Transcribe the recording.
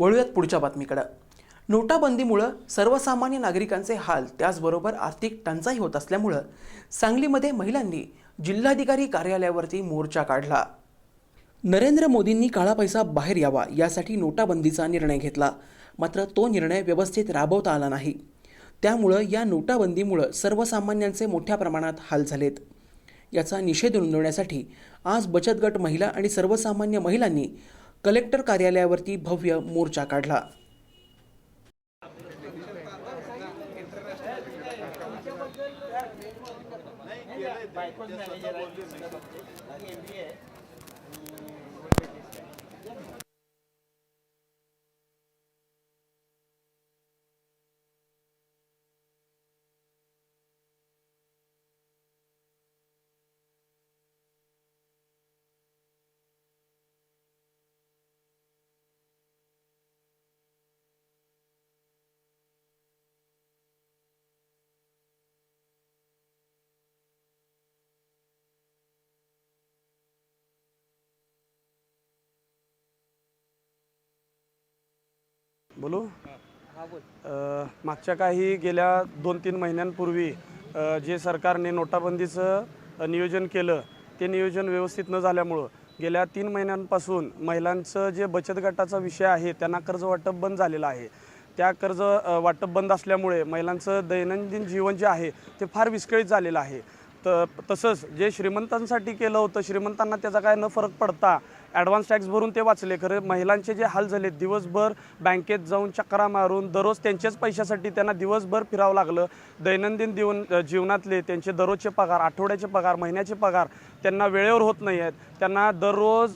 वळूयात पुढच्या बातमीकडं. नोटाबंदीमुळं सर्वसामान्य नागरिकांचे हाल त्याचबरोबर आर्थिक टंचाई होत असल्यामुळं सांगलीमध्ये महिलांनी जिल्हाधिकारी कार्यालयावरती मोर्चा काढला. नरेंद्र मोदींनी काळा पैसा बाहेर यावा यासाठी नोटाबंदीचा निर्णय घेतला. मात्र तो निर्णय व्यवस्थित राबवता आला नाही. त्यामुळं या नोटाबंदीमुळं सर्वसामान्यांचे मोठ्या प्रमाणात हाल झालेत. याचा निषेध नोंदवण्यासाठी आज बचत गट महिला आणि सर्वसामान्य महिलांनी कलेक्टर कार्यालयावरती भव्य मोर्चा काढला. बोलू? मागच्या काही गेल्या दोन तीन महिन्यांपूर्वी जे सरकारने नोटाबंदीचं नियोजन केलं ते नियोजन व्यवस्थित न झाल्यामुळं गेल्या तीन महिन्यांपासून महिलांचं जे बचत गटाचा विषय आहे त्यांना कर्ज वाटप बंद झालेलं आहे. त्या कर्ज वाटप बंद असल्यामुळे महिलांचं दैनंदिन जीवन जे आहे ते फार विस्कळीत झालेलं आहे. तर तसंच जे श्रीमंतांसाठी केलं होतं श्रीमंतांना त्याचा काय न फरक पडता ॲडव्हान्स टॅक्स भरून ते वाचले. खरं महिलांचे जे हाल झाले दिवसभर बँकेत जाऊन चक्रा मारून दररोज त्यांच्याच पैशासाठी त्यांना दिवसभर फिरावं लागलं. दैनंदिन दिवन जीवनातले त्यांचे दररोजचे पगार आठवड्याचे पगार महिन्याचे पगार त्यांना वेळेवर होत नाही आहेत. त्यांना दररोज